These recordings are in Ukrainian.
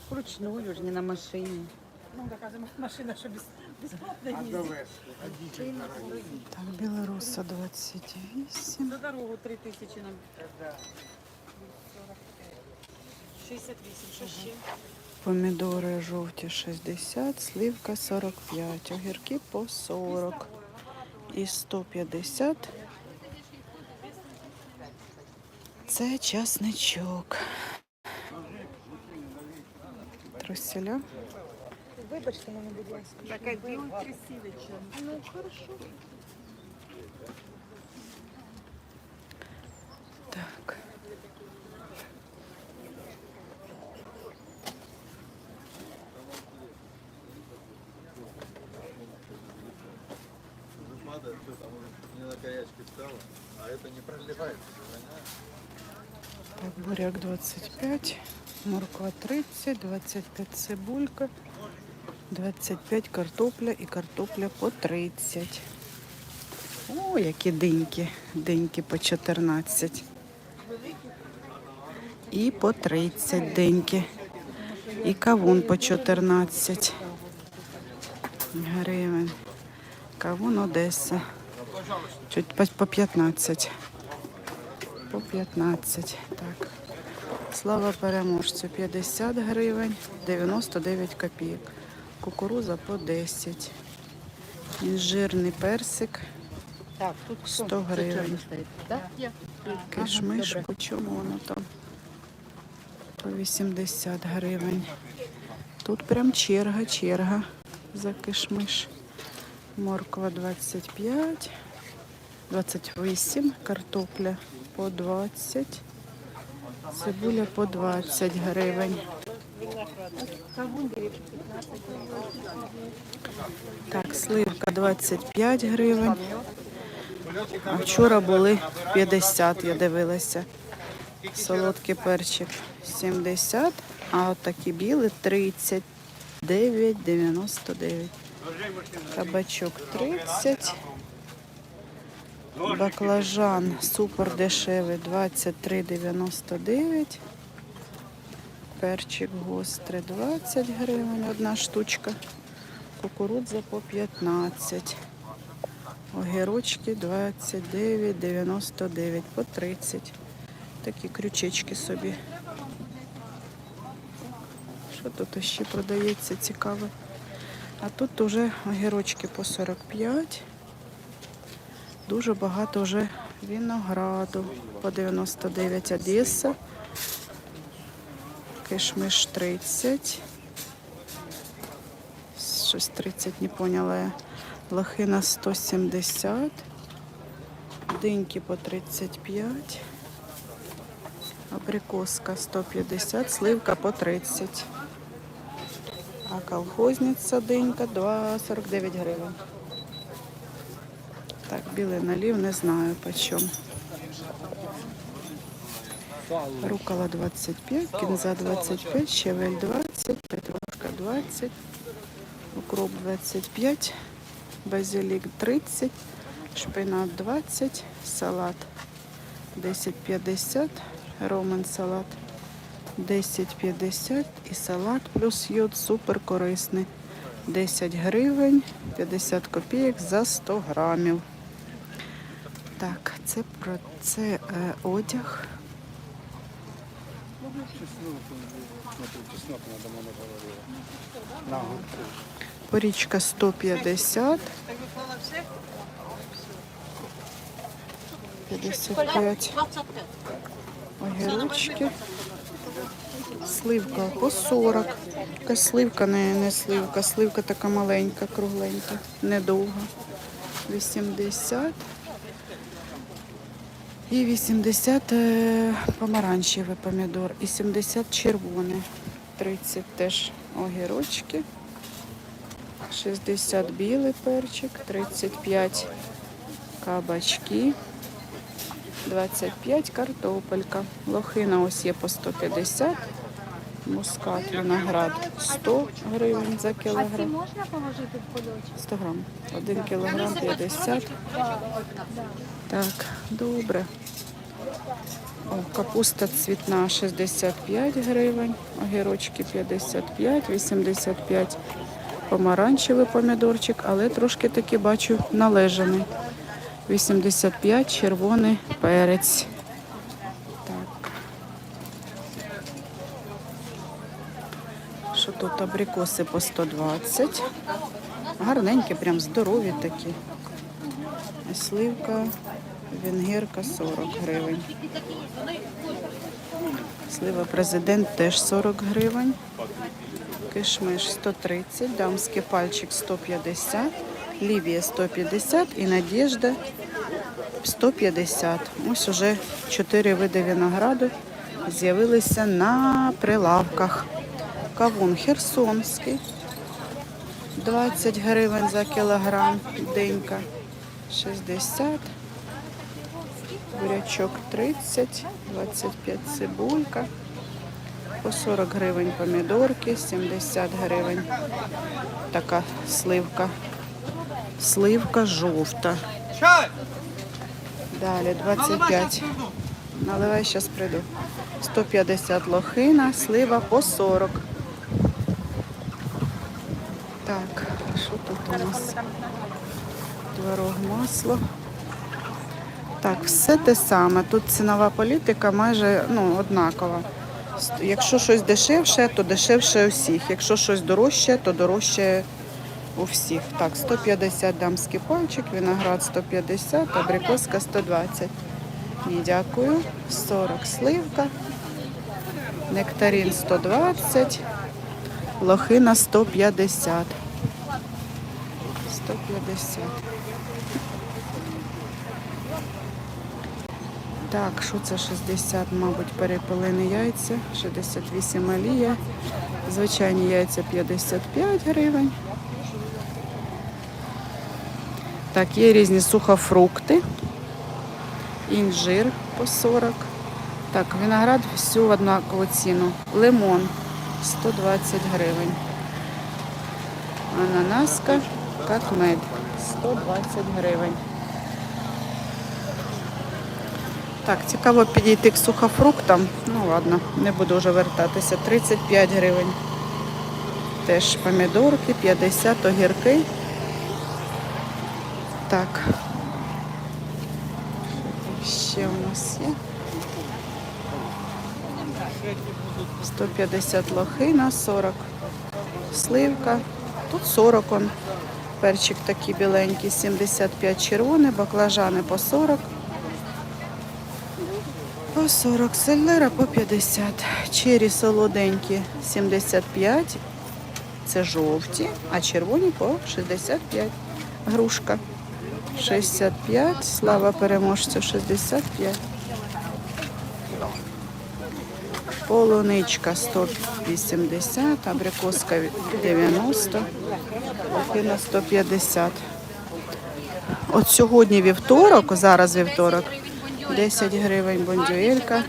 так вручную, ж не на машині. Ну, така машина, що без, безплатно їздить. Так, білоруса 28. За дорогу 3 тисячі нам. 68, що ще? Помідори жовті 60, сливка 45, огірки по 40 і 150. Це часничок. Труселя. Вибачте мене, будь ласка. Така білий красивича. Ну, хорошо. Так. падает, что там уже не на горячке стало, а это не проливается. Так, буряк 25, морква 30, 25 цибулька, 25 картопля і картопля по 30. О, які диньки. Диньки по 14. І по 30 диньки. І кавун по 14 гривень. Кавун Одеса. Чуть по 15. По 15. Так. Слава переможцю 50 гривень, 99 копійок. Кукуруза по 10. Інжирний персик 100 гривень. Кишмиш, по чому воно там? По 80 гривень. Тут прям черга, черга за кишмиш. Морква 25, 28, картопля по 20, цибуля по 20 гривень. Так, сливка 25 гривень. А вчора були 50, я дивилася. Солодкий перчик 70, а от такі білі 39,99. Кабачок 30. Баклажан супер дешевий 23,99. Перчик гострий 20 гривень, одна штучка. Кукурудза по 15. Огірочки 29,99 по 30. Такі крючечки собі. Що тут ще продається цікаве? А тут вже огірочки по 45. Дуже багато вже винограду по 99 Одеса. Кишмиш 30. Щось 30 не поняла. Лохина 170. Диньки по 35. Абрикоска 150, сливка по 30. А колхозниця динька 2,49 гривень. Так, білий налів не знаю по чому. Рукола 25, кінза 25, щавель 20, петрушка 20, укроп 25, базилік 30, шпинат 20, салат 10,50, ромен салат 10,50 і салат плюс йод супер корисний. 10 гривень 50 копійок за 100 грамів. Так, це про це е, одяг. Порічка 150. 55. Огірочки. Сливка по 40. Якась сливка, не, не сливка. Сливка така маленька, кругленька, недовга. 80. І 80 е, помаранчевий помідор. І 70 червоний. 30 теж огірочки. 60 білий перчик, 35 кабачки, 25 картопелька. Лохина ось є по 150, мускат, виноград 100 гривень за кілограм. можна положити в кульочок? 100 грам. 1 кілограм 50. Так, добре. О, капуста цвітна 65 гривень, огірочки 55, 85 помаранчевий помідорчик, але трошки таки бачу належаний. 85 червоний перець. Так. Що тут абрикоси по 120. Гарненькі, прям здорові такі. Сливка, венгерка 40 гривень. Слива президент теж 40 гривень. Кишмиш 130, дамський пальчик 150, Лівія 150 і Надіжда 150. Ось уже чотири види винограду з'явилися на прилавках. Кавун херсонський 20 гривень за кілограм, денька 60, бурячок 30, 25 цибулька, по 40 гривень помідорки, 70 гривень така сливка. Сливка жовта. Далі 25. Наливай, зараз прийду. 150 лохина, слива по 40. Так, що тут у нас? Творог, масло. Так, все те саме. Тут цінова політика майже ну, однакова. Якщо щось дешевше, то дешевше у всіх. Якщо щось дорожче, то дорожче у всіх. Так, 150 дамський пальчик, виноград 150, абрикоска 120. Ні, дякую. 40 сливка, нектарин 120, лохина 150. 150. Так, що це 60, мабуть, перепелені яйця, 68 алія, звичайні яйця 55 гривень. Так, є різні сухофрукти, інжир по 40. Так, виноград всю в однакову ціну. Лимон 120 гривень. Ананаска, як мед, 120 гривень. Так, цікаво підійти к сухофруктам. Ну ладно, не буду вже вертатися. 35 гривень. Теж помідорки, 50 огірки. Так. Ще у нас є. 150 лохина, 40 сливка. Тут 40 он. Перчик такий біленький, 75 червоний, баклажани по 40. По 40 селера по 50. Чері солоденькі 75. Це жовті, а червоні по 65. Грушка 65. Слава переможцю 65. Полуничка 180, абрикоска 90, лохина 150. От сьогодні вівторок, зараз вівторок, 10 гривень бондюелька.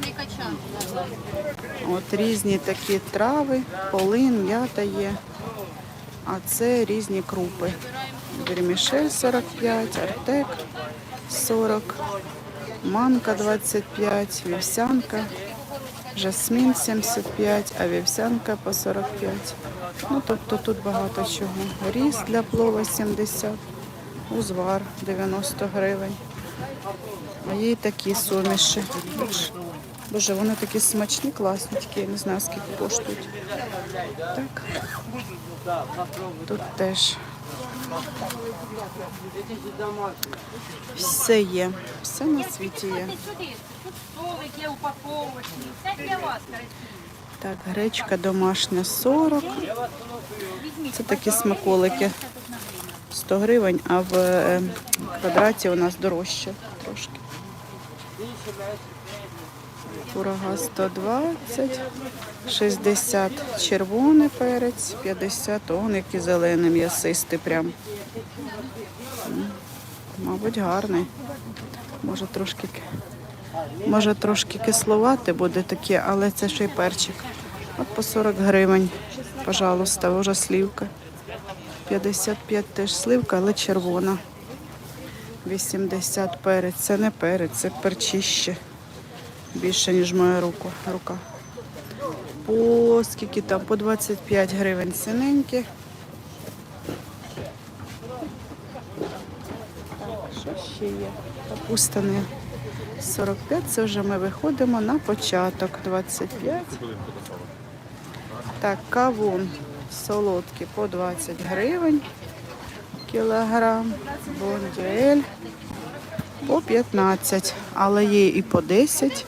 От різні такі трави, полин, м'ята є. А це різні крупи. Вермішель 45, артек 40, манка 25, вівсянка, жасмін 75, а вівсянка по 45. Ну, тобто тут багато чого. Ріс для плова 70, узвар 90 гривень. А є і такі суміші. Боже, вони такі смачні, класні, тільки я не знаю, скільки коштують. Так. Тут теж. Все є, все на світі є. Є упаковочний, все для вас. Так, гречка домашня 40. Це такі смаколики. 100 гривень, а в е, квадраті у нас дорожче трошки. Курага 120, 60 червоний перець, 50 он, який зелений, м'ясистий прям. Мабуть, гарний. Може трошки, ки- може трошки кисловати буде таке, але це ще й перчик. От по 40 гривень, пожалуйста, вже слівка. 55 теж сливка, але червона. 80 перець. Це не перець, це перчище. Більше, ніж моя рука. рука. По скільки там? По 25 гривень синенькі. Що ще є? Капуста не 45, це вже ми виходимо на початок 25. Так, кавун солодкий по 20 гривень кілограм, бондюель по 15, але є і по 10.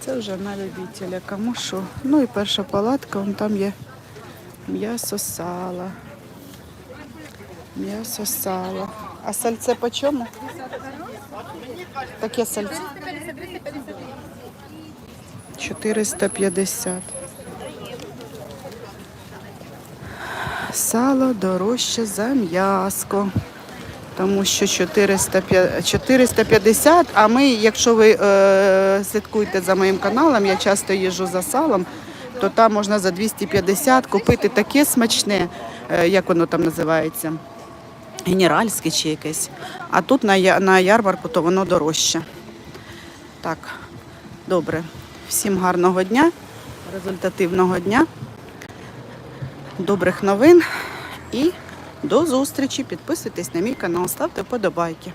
Це вже на любителя, кому що. Ну і перша палатка, вон там є м'ясо сала. М'ясо сала. А сальце по чому? Таке сальце. 450. Сало дорожче за м'яско. Тому що 450, а ми, якщо ви е, слідкуєте за моїм каналом, я часто їжджу за салом, то там можна за 250 купити таке смачне, е, як воно там називається, генеральське чи якесь. А тут на, на ярмарку то воно дорожче. Так, добре. Всім гарного дня, результативного дня, добрих новин і до зустрічі. Підписуйтесь на мій канал, ставте вподобайки.